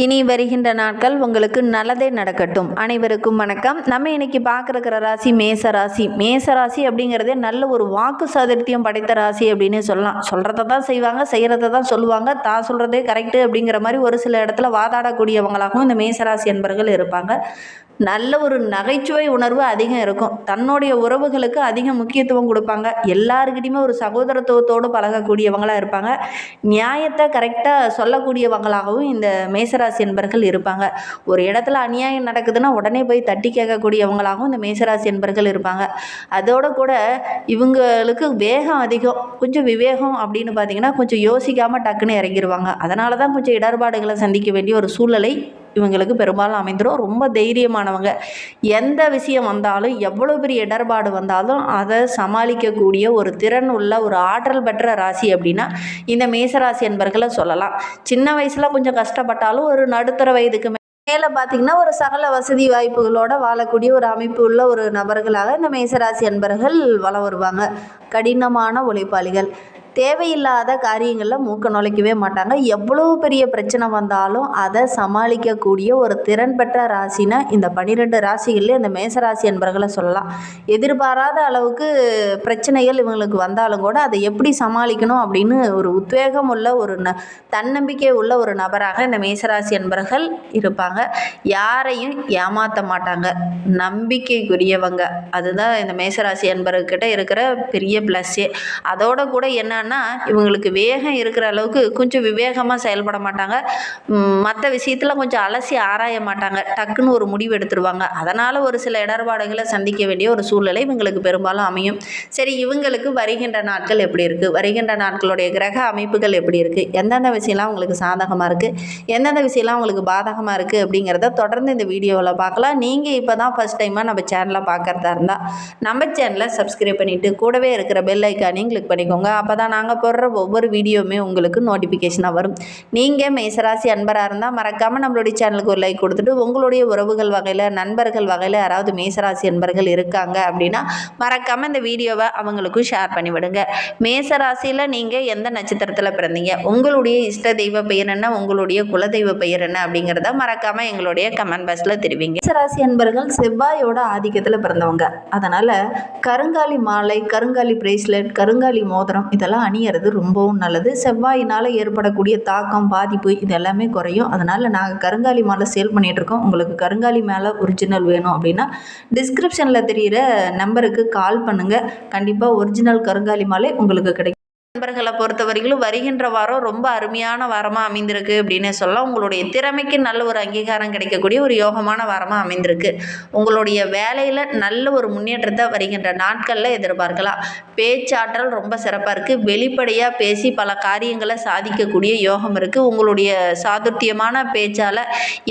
இனி வருகின்ற நாட்கள் உங்களுக்கு நல்லதே நடக்கட்டும். அனைவருக்கும் வணக்கம். நம்ம இன்னைக்கு பார்க்குற ராசி மேச ராசி. மேச ராசி அப்படிங்கிறதே நல்ல ஒரு வாக்கு சாதிர்த்தியம் படைத்த ராசி அப்படின்னு சொல்லலாம். சொல்கிறத தான் செய்வாங்க செய்கிறத தான் சொல்லுவாங்க. தான் சொல்கிறதே கரெக்டு அப்படிங்கிற மாதிரி ஒரு சில இடத்துல வாதாடக்கூடியவங்களாகவும் இந்த மேசராசி என்பர்கள் இருப்பாங்க. நல்ல ஒரு நகைச்சுவை உணர்வு அதிகம் இருக்கும். தன்னுடைய உறவுகளுக்கு அதிக முக்கியத்துவம் கொடுப்பாங்க. எல்லாருக்கிட்டையுமே ஒரு சகோதரத்துவத்தோடு பழகக்கூடியவங்களாக இருப்பாங்க. நியாயத்தை கரெக்டாக சொல்லக்கூடியவங்களாகவும் இந்த மேசராசி என்பர்கள் இருப்பாங்க. ஒரு இடத்துல அநியாயம் நடக்குதுன்னா உடனே போய் தட்டி கேட்கக்கூடியவங்களாகவும் இந்த மேசராசி என்பர்கள் இருப்பாங்க. அதோட கூட இவங்களுக்கு வேகம் அதிகம். கொஞ்சம் விவேகம் அப்படின்னு பார்த்தீங்கன்னா கொஞ்சம் யோசிக்காமல் டக்குன்னு இறங்கிடுவாங்க அதனால தான் கொஞ்சம் இடர்பாடுகளை சந்திக்க வேண்டிய ஒரு சூழ்நிலை இவங்களுக்கு பெரும்பாலும் அமைந்துடும் ரொம்ப தைரியமானவங்க. எந்த விஷயம் வந்தாலும் எவ்வளோ பெரிய இடர்பாடு வந்தாலும் அதை சமாளிக்கக்கூடிய ஒரு திறன் உள்ள ஒரு ஆற்றல் பெற்ற ராசி அப்படின்னா இந்த மேசராசி என்பர்களை சொல்லலாம். சின்ன வயசில் கொஞ்சம் கஷ்டப்பட்டாலும் ஒரு நடுத்தர வயதுக்கு மேலே பார்த்தீங்கன்னா ஒரு சகல வசதி வாய்ப்புகளோட வாழக்கூடிய ஒரு அமைப்பு உள்ள ஒரு நபர்களாக இந்த மேசராசி அன்பர்கள் வளம் வருவாங்க. கடினமான உழைப்பாளிகள். தேவையில்லாத காரியங்களில் மூக்க நுழைக்கவே மாட்டாங்க. எவ்வளோ பெரிய பிரச்சனை வந்தாலும் அதை சமாளிக்கக்கூடிய ஒரு திறன் பெற்ற ராசினா இந்த பன்னிரெண்டு ராசிகள்லேயே இந்த மேசராசி என்பர்களை சொல்லலாம். எதிர்பாராத அளவுக்கு பிரச்சனைகள் இவங்களுக்கு வந்தாலும் கூட அதை எப்படி சமாளிக்கணும் அப்படின்னு ஒரு உத்வேகம் உள்ள ஒரு ந தன்னம்பிக்கை உள்ள ஒரு நபராக இந்த மேசராசி என்பர்கள் இருப்பாங்க. யாரையும் ஏமாற்ற மாட்டாங்க. நம்பிக்கைக்குரியவங்க. அதுதான் இந்த மேசராசி என்பர்கிட்ட இருக்கிற பெரிய ப்ளஸ்ஸே அதோட கூட என்ன என்னன்னா இவங்களுக்கு வேகம் இருக்கிற அளவுக்கு கொஞ்சம் விவேகமாக செயல்பட மாட்டாங்க. மற்ற விஷயத்தில் கொஞ்சம் அலசி ஆராய மாட்டாங்க. டக்குன்னு ஒரு முடிவு எடுத்துருவாங்க. அதனால் ஒரு சில இடர்பாடுகளை சந்திக்க வேண்டிய ஒரு சூழ்நிலை இவங்களுக்கு பெரும்பாலும் அமையும். சரி இவங்களுக்கு வருகின்ற நாட்கள் எப்படி இருக்குது வருகின்ற நாட்களுடைய கிரக அமைப்புகள் எப்படி இருக்குது எந்தெந்த விஷயம்லாம் உங்களுக்கு சாதகமாக இருக்குது எந்தெந்த விஷயம்லாம் உங்களுக்கு பாதகமாக இருக்குது அப்படிங்கிறத தொடர்ந்து இந்த வீடியோவில் பார்க்கலாம். நீங்கள் இப்போ தான் ஃபஸ்ட் டைமாக நம்ம சேனலை பார்க்குறதா இருந்தால் நம்ம சேனலை சப்ஸ்கிரைப் பண்ணிவிட்டு கூடவே இருக்கிற பெல் ஐக்கானையும் கிளிக் பண்ணிக்கோங்க. அப்போ தான் நாங்கள் போடுற ஒவ்வொரு வீடியோவுமே உங்களுக்கு நோட்டிஃபிகேஷனாக வரும். நீங்கள் மேசராசி அன்பராக இருந்தால் மறக்காமல் நம்மளுடைய சேனலுக்கு ஒரு லைக் கொடுத்துட்டு உங்களுடைய உறவுகள் வகையில் நண்பர்கள் வகையில் யாராவது மேசராசி அன்பர்கள் இருக்காங்க அப்படின்னா மறக்காமல் இந்த வீடியோவை அவங்களுக்கும் ஷேர் பண்ணிவிடுங்க. மேசராசியில் நீங்கள் எந்த நட்சத்திரத்தில் பிறந்தீங்க? உங்களுடைய இஷ்ட தெய்வ பெயர் என்ன? உங்களுடைய குலதெய்வ பெயர் என்ன? அப்படிங்கிறத மறக்காமல் எங்களுடைய கமெண்ட் பாக்ஸில் தெரிவிங்க. மேசராசி அன்பர்கள் செவ்வாயோட ஆதிக்கத்தில் பிறந்தவங்க. அதனால் கருங்காலி மாலை கருங்காலி பிரேஸ்லெட் கருங்காலி மோதிரம் இதெல்லாம் அணியறது ரொம்பவும் நல்லது. செவ்வாயினால் ஏற்படக்கூடிய தாக்கம் பாதிப்பு இது எல்லாமே குறையும். அதனால் நாங்கள் கருங்காலி மாலை சேல் பண்ணிகிட்ருக்கோம் உங்களுக்கு கருங்காலி மேலே ஒரிஜினல் வேணும் அப்படின்னா டிஸ்கிரிப்ஷனில் தெரிகிற நம்பருக்கு கால் பண்ணுங்கள் கண்டிப்பாக ஒரிஜினல் கருங்காலி மாலை உங்களுக்கு கிடைக்கும். நண்பர்களை பொறுத்தவரையிலும் வருகின்ற வாரம் ரொம்ப அருமையான வாரமாக அமைந்திருக்கு அப்படின்னு சொல்லலாம் உங்களுடைய திறமைக்கு நல்ல ஒரு அங்கீகாரம் கிடைக்கக்கூடிய ஒரு யோகமான வாரமாக அமைந்திருக்கு. உங்களுடைய வேலையில் நல்ல ஒரு முன்னேற்றத்தை வருகின்ற நாட்களில் எதிர்பார்க்கலாம். பேச்சாற்றல் ரொம்ப சிறப்பாக இருக்குது வெளிப்படையாக பேசி பல காரியங்களை சாதிக்கக்கூடிய யோகம் இருக்குது உங்களுடைய சாதுர்த்தியமான பேச்சால்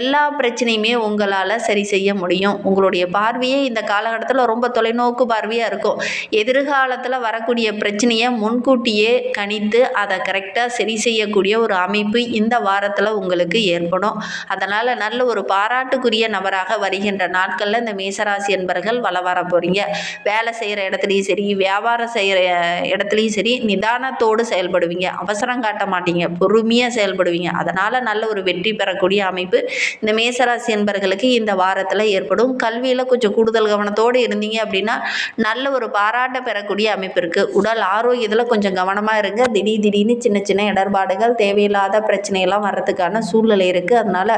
எல்லா பிரச்சனையுமே உங்களால் சரி செய்ய முடியும். உங்களுடைய பார்வையே இந்த காலகட்டத்தில் ரொம்ப தொலைநோக்கு பார்வையாக இருக்கும். எதிர்காலத்தில் வரக்கூடிய பிரச்சனையை முன்கூட்டியே கணித்து அதை கரெக்டாக சரி செய்யக்கூடிய ஒரு அமைப்பு இந்த வாரத்தில் உங்களுக்கு ஏற்படும். அதனால் நல்ல ஒரு பாராட்டுக்குரிய நபராக வருகின்ற நாட்களில் இந்த மேசராசி என்பர்கள் வள வர போகிறீங்க வேலை செய்கிற இடத்துலையும் சரி வியாபாரம் செய்கிற இடத்துலையும் சரி நிதானத்தோடு செயல்படுவீங்க. அவசரம் காட்ட மாட்டீங்க பொறுமையாக செயல்படுவீங்க. அதனால் நல்ல ஒரு வெற்றி பெறக்கூடிய அமைப்பு இந்த மேசராசி என்பர்களுக்கு இந்த வாரத்தில் ஏற்படும். கல்வியில் கொஞ்சம் கூடுதல் கவனத்தோடு இருந்தீங்க அப்படின்னா நல்ல ஒரு பாராட்ட பெறக்கூடிய அமைப்பு இருக்குது உடல் ஆரோக்கியத்தில் கொஞ்சம் கவனம் கவனமாக இருங்க. திடீர் திடீர்னு சின்ன சின்ன இடர்பாடுகள் தேவையில்லாத பிரச்சனையெல்லாம் வர்றதுக்கான சூழ்நிலை இருக்குது அதனால்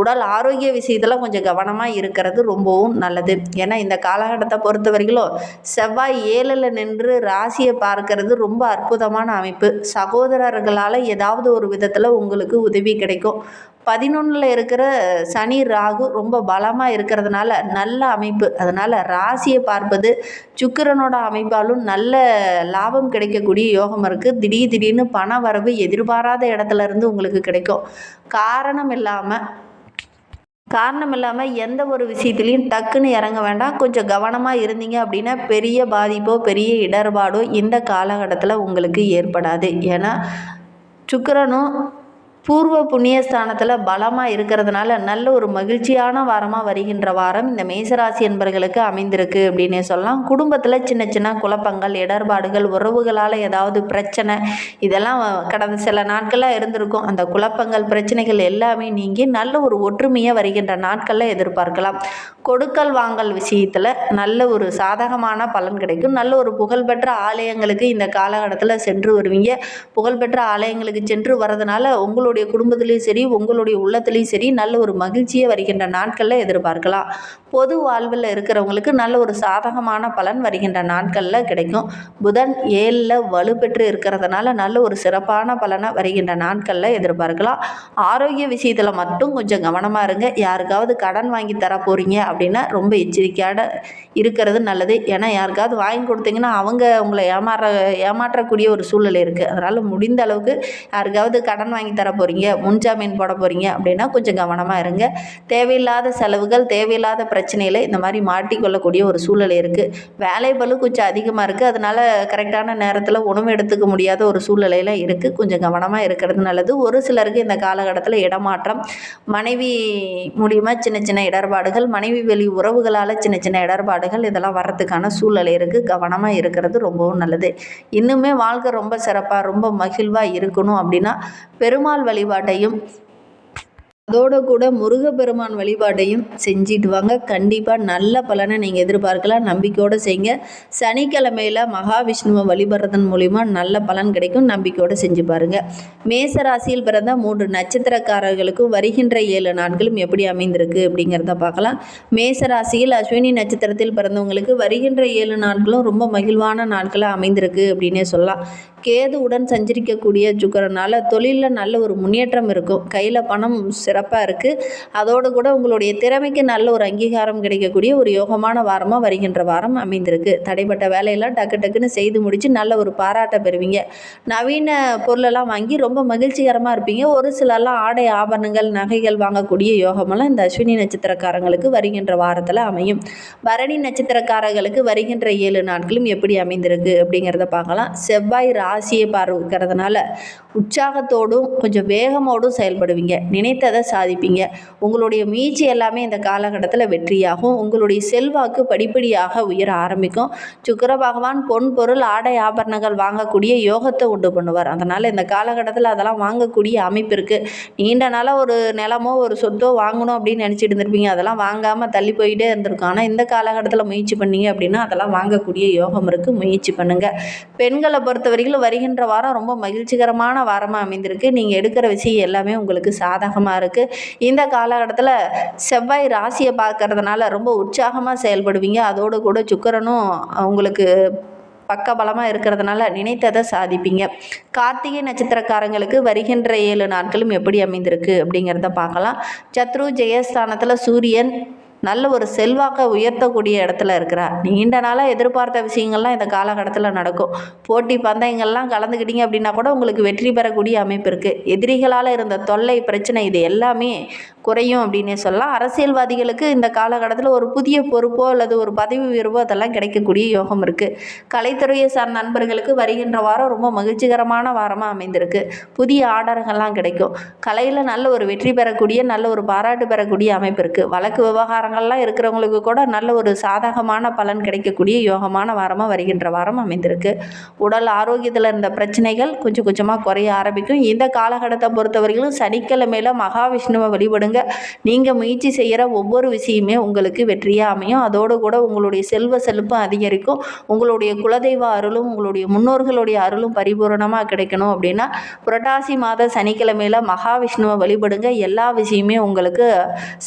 உடல் ஆரோக்கிய விஷயத்தில் கொஞ்சம் கவனமாக இருக்கிறது ரொம்பவும் நல்லது. ஏன்னா இந்த காலகட்டத்தை பொறுத்த வரைக்கும் செவ்வாய் ஏழில் நின்று ராசியை பார்க்கறது ரொம்ப அற்புதமான அமைப்பு. சகோதரர்களால் ஏதாவது ஒரு விதத்தில் உங்களுக்கு உதவி கிடைக்கும். பதினொன்றில் இருக்கிற சனி ராகு ரொம்ப பலமாக இருக்கிறதுனால நல்ல அமைப்பு. அதனால் ராசியை பார்ப்பது சுக்கிரனோட அமைப்பாலும் நல்ல லாபம் கிடைக்கக்கூடிய யோகம் இருக்குது திடீர் திடீர்னு பண வரவு எதிர்பாராத இடத்துல இருந்து உங்களுக்கு கிடைக்கும். காரணம் இல்லாமல் காரணம் இல்லாமல் எந்த ஒரு விஷயத்துலையும் டக்குன்னு இறங்க வேண்டாம். கொஞ்சம் கவனமாக இருந்தீங்க அப்படின்னா பெரிய பாதிப்போ பெரிய இடர்பாடோ இந்த காலகட்டத்தில் உங்களுக்கு ஏற்படாது. ஏன்னா சுக்கிரனும் பூர்வ புண்ணியஸ்தானத்தில் பலமாக இருக்கிறதுனால நல்ல ஒரு மகிழ்ச்சியான வாரமாக வருகின்ற வாரம் இந்த மேசராசி என்பர்களுக்கு அமைந்திருக்கு அப்படின்னே சொல்லலாம். குடும்பத்தில் சின்ன சின்ன குழப்பங்கள் இடர்பாடுகள் உறவுகளால் ஏதாவது பிரச்சனை இதெல்லாம் கடந்த சில நாட்களாக இருந்திருக்கும். அந்த குழப்பங்கள் பிரச்சனைகள் எல்லாமே நீங்கி நல்ல ஒரு ஒற்றுமையாக வருகின்ற நாட்களில் எதிர்பார்க்கலாம். கொடுக்கல் வாங்கல் விஷயத்தில் நல்ல ஒரு சாதகமான பலன் கிடைக்கும். நல்ல ஒரு புகழ்பெற்ற ஆலயங்களுக்கு இந்த காலகட்டத்தில் சென்று வருவீங்க. புகழ்பெற்ற ஆலயங்களுக்கு சென்று வரதுனால உங்களுடைய குடும்பத்துலேயும் சரி உங்களுடைய உள்ளத்துலேயும் சரி நல்ல ஒரு மகிழ்ச்சியை வருகின்ற நாட்களில் எதிர்பார்க்கலாம். பொது வாழ்வில் இருக்கிறவங்களுக்கு நல்ல ஒரு சாதகமான பலன் வருகின்ற நாட்களில் கிடைக்கும். புதன் ஏழில் வலுப்பெற்று இருக்கிறதுனால நல்ல ஒரு சிறப்பான பலனை வருகின்ற நாட்களில் எதிர்பார்க்கலாம். ஆரோக்கிய விஷயத்தில் மட்டும் கொஞ்சம் கவனமாக இருங்க. யாருக்காவது கடன் வாங்கி தர போகிறீங்க அப்படின்னா ரொம்ப எச்சரிக்கையாக இருக்கிறது நல்லது. ஏன்னா யாருக்காவது வாங்கி கொடுத்தீங்கன்னா அவங்க உங்களை ஏமாற ஏமாற்றக்கூடிய ஒரு சூழ்நிலை இருக்குது அதனால் முடிந்த அளவுக்கு யாருக்காவது கடன் வாங்கி தர போகிறீங்க முன்ஜாமீன் போட போகிறீங்க அப்படின்னா கொஞ்சம் கவனமாக இருங்க. தேவையில்லாத செலவுகள் தேவையில்லாத பிரச்சனையில் இந்த மாதிரி மாட்டிக்கொள்ளக்கூடிய ஒரு சூழ்நிலை இருக்குது வேலை பளு கொஞ்சம் அதிகமாக இருக்குது அதனால் கரெக்டான நேரத்தில் உணவு எடுத்துக்க முடியாத ஒரு சூழ்நிலையில் இருக்குது கொஞ்சம் கவனமாக இருக்கிறது நல்லது. ஒரு சிலருக்கு இந்த காலகட்டத்தில் இடமாற்றம் மனைவி மூலியமாக சின்ன சின்ன இடர்பாடுகள் மனைவி வெளி உறவுகளால் சின்ன சின்ன இடர்பாடுகள் இதெல்லாம் வர்றதுக்கான சூழ்நிலை இருக்குது கவனமாக இருக்கிறது ரொம்பவும் நல்லது. இன்னுமே வாழ்க்கை ரொம்ப சிறப்பாக ரொம்ப மகிழ்வாக இருக்கணும் அப்படின்னா பெருமாள் வழிபாட்டையும் அதோடு கூட முருகப்பெருமான் வழிபாட்டையும் செஞ்சுட்டு வாங்க. கண்டிப்பாக நல்ல பலனை நீங்கள் எதிர்பார்க்கலாம். நம்பிக்கையோடு செய்யுங்க. சனிக்கிழமையில் மகாவிஷ்ணுவை வழிபடுறதன் மூலிமா நல்ல பலன் கிடைக்கும். நம்பிக்கையோடு செஞ்சு பாருங்கள் மேச ராசியில் பிறந்த மூன்று நட்சத்திரக்காரர்களுக்கும் வருகின்ற ஏழு நாட்களும் எப்படி அமைந்திருக்கு அப்படிங்கிறத பார்க்கலாம். மேச ராசியில் அஸ்வினி நட்சத்திரத்தில் பிறந்தவங்களுக்கு வருகின்ற ஏழு நாட்களும் ரொம்ப மகிழ்வான நாட்களாக அமைந்திருக்கு அப்படின்னே சொல்லலாம். கேதுவுடன் சஞ்சரிக்கக்கூடிய சுக்கரனால் தொழிலில் நல்ல ஒரு முன்னேற்றம் இருக்கும். கையில் பணம் சிறப்பாக இருக்குது அதோடு கூட உங்களுடைய திறமைக்கு நல்ல ஒரு அங்கீகாரம் கிடைக்கக்கூடிய ஒரு யோகமான வாரமாக வருகின்ற வாரம் அமைந்திருக்கு. தடைப்பட்ட வேலையெல்லாம் டக்கு டக்குன்னு செய்து முடித்து நல்ல ஒரு பாராட்டை பெறுவீங்க. நவீன பொருளெல்லாம் வாங்கி ரொம்ப மகிழ்ச்சிகரமாக இருப்பீங்க. ஒரு சிலர்லாம் ஆடை ஆபரணங்கள் நகைகள் வாங்கக்கூடிய யோகமெல்லாம் இந்த அஸ்வினி நட்சத்திரக்காரங்களுக்கு வருகின்ற வாரத்தில் அமையும். பரணி நட்சத்திரக்காரர்களுக்கு வருகின்ற ஏழு நாட்களும் எப்படி அமைந்திருக்கு அப்படிங்கிறத பார்க்கலாம். செவ்வாய் ராசியை பார்க்கிறதுனால உற்சாகத்தோடும் கொஞ்சம் வேகமோடும் செயல்படுவீங்க. நினைத்ததை சாதிப்பீங்க. உங்களுடைய முயற்சி எல்லாமே இந்த காலகட்டத்தில் வெற்றியாகும். உங்களுடைய செல்வாக்கு படிப்படியாக உயர ஆரம்பிக்கும். சுக்கர பகவான் பொன் பொருள் ஆடை ஆபரணங்கள் வாங்கக்கூடிய யோகத்தை உண்டு பண்ணுவார். அதனால் இந்த காலகட்டத்தில் அதெல்லாம் வாங்கக்கூடிய அமைப்பு இருக்குது நீண்ட நாளாக ஒரு நிலமோ ஒரு சொத்தோ வாங்கணும் அப்படின்னு நினச்சிட்டு இருந்திருப்பீங்க. அதெல்லாம் வாங்காமல் தள்ளி போயிட்டே இருந்திருக்கும். ஆனால் இந்த காலகட்டத்தில் முயற்சி பண்ணீங்க அப்படின்னா அதெல்லாம் வாங்கக்கூடிய யோகம் இருக்குது முயற்சி பண்ணுங்கள் பெண்களை பொறுத்த வரைக்கும் வருகின்ற வாரம் ரொம்ப மகிழ்ச்சிகரமான வாரமாக அமைந்திருக்கு. நீங்கள் எடுக்கிற விஷயம் எல்லாமே உங்களுக்கு சாதகமாக இருக்குது இந்த காலகட்டத்தில் செவ்வாய் ராசியை பார்க்கறதுனால ரொம்ப உற்சாகமாக செயல்படுவீங்க. அதோடு கூட சுக்கிரனும் உங்களுக்கு பக்கபலமாக இருக்கிறதுனால நினைத்ததை சாதிப்பீங்க. கார்த்திகை நட்சத்திரக்காரங்களுக்கு வருகின்ற ஏழு நாட்களும் எப்படி அமைந்திருக்கு அப்படிங்கிறத பார்க்கலாம். சத்ரு ஜெயஸ்தானத்தில் சூரியன் நல்ல ஒரு செல்வாக்கை உயர்த்தக்கூடிய இடத்துல இருக்கிறார். நீண்ட நாளாக எதிர்பார்த்த விஷயங்கள்லாம் இந்த காலகட்டத்தில் நடக்கும். போட்டி பந்தயங்கள்லாம் கலந்துக்கிட்டீங்க அப்படின்னா கூட உங்களுக்கு வெற்றி பெறக்கூடிய அமைப்பு இருக்குது எதிரிகளால் இருந்த தொல்லை பிரச்சனை இது எல்லாமே குறையும் அப்படின்னே சொல்லலாம். அரசியல்வாதிகளுக்கு இந்த காலகட்டத்தில் ஒரு புதிய பொறுப்போ அல்லது ஒரு பதவி உயர்வோ அதெல்லாம் கிடைக்கக்கூடிய யோகம் இருக்குது கலைத்துறையை சார் நண்பர்களுக்கு வருகின்ற வாரம் ரொம்ப மகிழ்ச்சிகரமான வாரமாக அமைந்திருக்கு. புதிய ஆர்டர்கள்லாம் கிடைக்கும். கலையில் நல்ல ஒரு வெற்றி பெறக்கூடிய நல்ல ஒரு பாராட்டு பெறக்கூடிய அமைப்பு இருக்குது வழக்கு விவகாரம் விவகாரங்கள்லாம் இருக்கிறவங்களுக்கு கூட நல்ல ஒரு சாதகமான பலன் கிடைக்கக்கூடிய யோகமான வாரமாக வருகின்ற வாரம் அமைந்திருக்கு. உடல் ஆரோக்கியத்தில் இருந்த பிரச்சனைகள் கொஞ்சம் கொஞ்சமாக குறைய ஆரம்பிக்கும். இந்த காலகட்டத்தை பொறுத்தவரையிலும் சனிக்கிழமையில் மகாவிஷ்ணுவை வழிபடுங்க. நீங்கள் முயற்சி செய்கிற ஒவ்வொரு விஷயமே உங்களுக்கு வெற்றியாக அமையும். அதோடு கூட உங்களுடைய செல்வ செழிப்பும் அதிகரிக்கும். உங்களுடைய குலதெய்வ அருளும் உங்களுடைய முன்னோர்களுடைய அருளும் பரிபூரணமாக கிடைக்கணும் அப்படின்னா புரட்டாசி மாத சனிக்கிழமையில் மகாவிஷ்ணுவை வழிபடுங்க. எல்லா விஷயமே உங்களுக்கு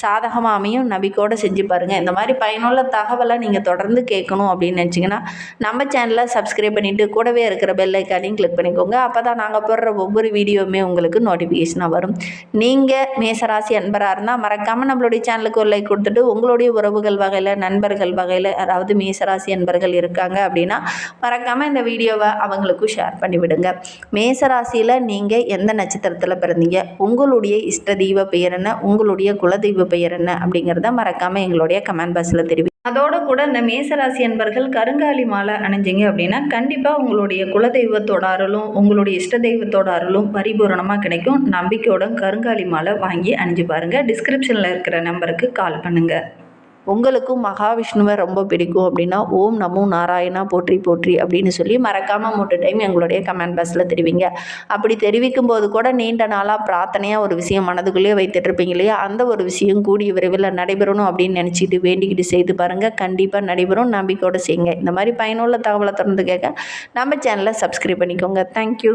சாதகமாக அமையும். நம்பிக்கையோடு செஞ்சு பாருங்கள் இந்த மாதிரி பயனுள்ள தகவலை நீங்கள் தொடர்ந்து கேட்கணும் அப்படின்னு நினச்சிங்கன்னா நம்ம சேனலை சப்ஸ்கிரைப் பண்ணிவிட்டு கூடவே இருக்கிற பெல் ஐக்கானையும் கிளிக் பண்ணிக்கோங்க. அப்போ தான் நாங்கள் போடுற ஒவ்வொரு வீடியோவுமே உங்களுக்கு நோட்டிஃபிகேஷனாக வரும். நீங்கள் மேசராசி அன்பராக இருந்தால் மறக்காமல் நம்மளுடைய சேனலுக்கு ஒரு லைக் கொடுத்துட்டு உங்களுடைய உறவுகள் வகையில் நண்பர்கள் வகையில் யாராவது மேசராசி அன்பர்கள் இருக்காங்க அப்படின்னா மறக்காமல் இந்த வீடியோவை அவங்களுக்கும் ஷேர் பண்ணிவிடுங்க. மேசராசியில் நீங்கள் எந்த நட்சத்திரத்தில் பிறந்தீங்க? உங்களுடைய இஷ்ட தெய்வ பெயர் என்ன? உங்களுடைய குலதெய்வ பெயர் என்ன? அப்படிங்கிறத மறக்க மறக்காமல் எங்களுடைய கமெண்ட் பாக்ஸில் தெரிவி அதோட கூட இந்த மேசராசி அன்பர்கள் கருங்காலி மாலை அணிஞ்சிங்க அப்படின்னா கண்டிப்பாக உங்களுடைய குலதெய்வத்தோட அருளும் உங்களுடைய இஷ்ட தெய்வத்தோட அருளும் பரிபூரணமாக கிடைக்கும். நம்பிக்கையோட கருங்காலி மாலை வாங்கி அணிஞ்சு பாருங்கள் டிஸ்கிரிப்ஷனில் இருக்கிற நம்பருக்கு கால் பண்ணுங்கள் உங்களுக்கும் மகாவிஷ்ணுவை ரொம்ப பிடிக்கும் அப்படின்னா ஓம் நமோ நாராயணா போற்றி போற்றி அப்படின்னு சொல்லி மறக்காமல் மூட்டு டைம் எங்களுடைய கமெண்ட் பாக்ஸில் தெரிவிங்க. அப்படி தெரிவிக்கும் போது கூட நீண்ட நாளாக பிரார்த்தனையாக ஒரு விஷயம் மனதுக்குள்ளேயே வைத்துட்டு இருப்பீங்க இல்லையா? அந்த ஒரு விஷயம் கூடிய விரைவில் நடைபெறணும் அப்படின்னு நினச்சிட்டு வேண்டிக்கிட்டு செய்து பாருங்கள் கண்டிப்பாக நடைபெறும். நம்பிக்கையோடு செய்யுங்க. இந்த மாதிரி பயனுள்ள தகவலை தொடர்ந்து கேட்க நம்ம சேனலை சப்ஸ்கிரைப் பண்ணிக்கோங்க. தேங்க்யூ